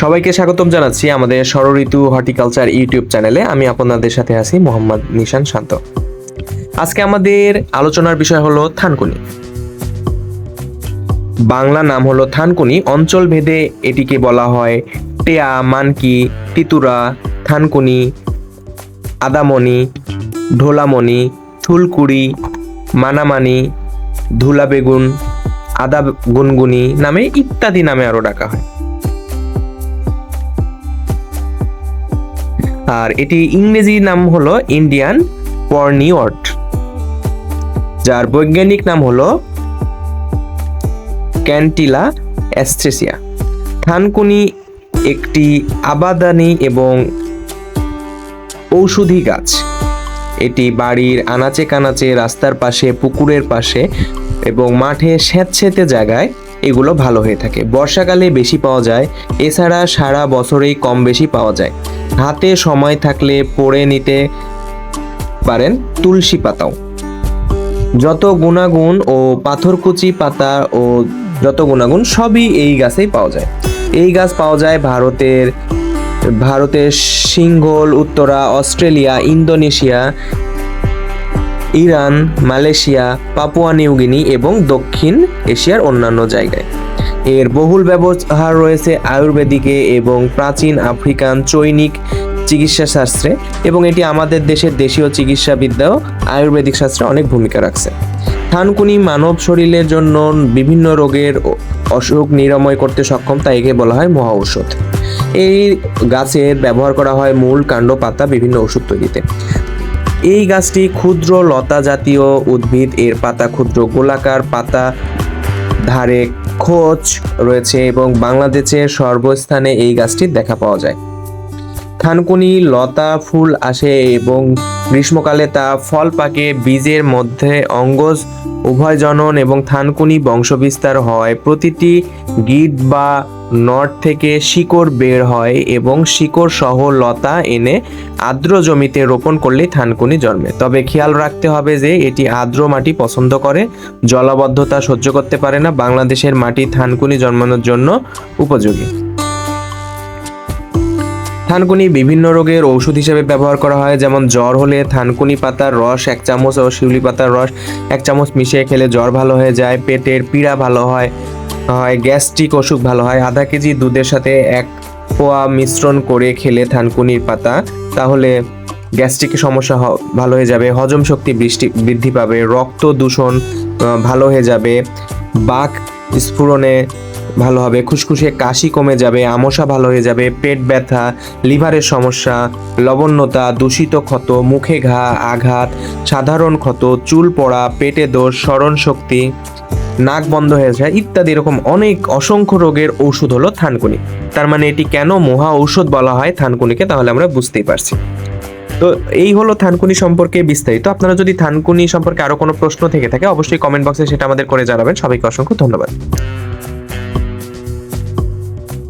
সবাইকে স্বাগতম জানাচ্ছি আমাদের ষড়ঋতু হর্টিকালচার ইউটিউব চ্যানেলে। আমি আপনাদের সাথে আছি মোহাম্মদ নিশান শান্ত। আজকে আমাদের আলোচনার বিষয় হলো থানকুনি। বাংলা নাম হলো থানকুনি। অঞ্চল ভেদে এটিকে বলা হয় টেয়া, মানকি, তিতুরা, থানকুনি আদামণি ঢোলামণি থুলকুড়ি মানামানি ধুলা বেগুন আদা গুনগুনি নামে ইত্যাদি নামে আরও ডাকা হয়। আর এটি ইংরেজি নাম হলো ইন্ডিয়ান পর্নিওট যার বৈজ্ঞানিক নাম হলো ক্যান্টিলা অ্যাস্ট্রেসিয়া থানকুনি একটি আবাদানি এবং ঔষধি গাছ। এটি বাড়ির আনাচে কানাচে রাস্তার পাশে, পুকুরের পাশে এবং মাঠে স্যাঁতস্যাঁতে জায়গায় এগুলো ভালো হয়ে থাকে। বর্ষাকালে বেশি পাওয়া যায়, এছাড়া সারা বছরেই কম বেশি পাওয়া যায়। হাতে সময় থাকলে পড়ে নিতে পারেন তুলসী পাতাও। যত গুণাগুণ ও পাথরকুচি পাতা ও যত গুণাগুণ সবই এই গাছেই পাওয়া যায়। এই গাছ পাওয়া যায় ভারতের ভারতের Sinhala Uttara, Australia, Indonesia Iran, Malaysia, Papua New Guinea এবং দক্ষিণ এশিয়ার অন্যান্য জায়গায়। এর বহুল ব্যবহার রয়েছে আয়ুর্বেদিকে এবং প্রাচীন আফ্রিকান চৈনিক চিকিৎসা শাস্ত্রে এবং এটি আমাদের দেশের দেশীয় চিকিৎসাবিদ্যাও আয়ুর্বেদিক শাস্ত্রে অনেক ভূমিকা রাখছে। থানকুনি মানব শরীরের জন্য বিভিন্ন রোগের অসুখ নিরাময় করতে সক্ষম, তাই একে বলা হয় মহা ঔষধ। এই গাছের ব্যবহার করা হয় মূল কাণ্ড পাতা, বিভিন্ন ওষুধ তৈরিতে। এই গাছটি ক্ষুদ্র লতা জাতীয় উদ্ভিদ। এর পাতা ক্ষুদ্র গোলাকার পাতা ধারে খোঁজ রয়েছে এবং বাংলাদেশের সর্বস্থানে এই গাছটি দেখা পাওয়া যায়। থানকুনি লতা ফুল আসে এবং গ্রীষ্মকালে তা ফল পাকে, বীজের মধ্যে অঙ্গজ উভয় জনন এবং থানকুনি বংশবিস্তার হয়। প্রতিটি গিট বা নট থেকে শিকড় বের হয় এবং শিকড় সহ লতা এনে আর্দ্র জমিতে রোপণ করলেই থানকুনি জন্মে। তবে খেয়াল রাখতে হবে যে এটি আর্দ্র মাটি পছন্দ করে, জলাবদ্ধতা সহ্য করতে পারে না, বাংলাদেশের মাটি থানকুনি জন্মানোর জন্য উপযোগী। থানকুনি বিভিন্ন রোগের ঔষধ হিসেবে ব্যবহার করা হয়, যেমন জ্বর হলে থানকুনি পাতার রস, এক চামচ ও শিউলি পাতার রস, এক চামচ মিশিয়ে খেলে জ্বর ভালো হয়ে যায়, পেটের পীড়া ভালো হয় হয়, গ্যাস্ট্রিক অসুখ ভালো হয়, আধা কেজি দুধের সাথে এক পোয়া মিশ্রণ করে খেলে থানকুনির পাতা, তাহলে গ্যাস্ট্রিকের সমস্যা ভালো হয়ে যাবে। হজম শক্তি বৃষ্টি, বৃদ্ধি পাবে, রক্ত দূষণ ভালো হয়ে যাবে, বাক স্ফুরণে ভালো হবে, খুসখুসে কাশি কমে যাবে আমসা ভালো হয়ে যাবে, পেট ব্যথা, লিভারের সমস্যা লবণ্যতা দূষিত ক্ষত, মুখে ঘা, আঘাত, সাধারণ ক্ষত, চুল পড়া, পেটে দোষ স্মরণ শক্তি নাক বন্ধ হয়ে যায়, ইত্যাদি এরকম অনেক অসংখ্য রোগের ঔষধ হলো থানকুনি। তার মানে এটি কেন মহা ঔষধ বলা হয় থানকুনিকে, তাহলে আমরা বুঝতেই পারছি। তো এই হলো থানকুনি সম্পর্কে বিস্তারিত। আপনারা যদি থানকুনি সম্পর্কে আরও কোনো প্রশ্ন থেকে থাকে, অবশ্যই কমেন্ট বক্সে সেটা আমাদের করে জানাবেন। সবাইকে অসংখ্য ধন্যবাদ।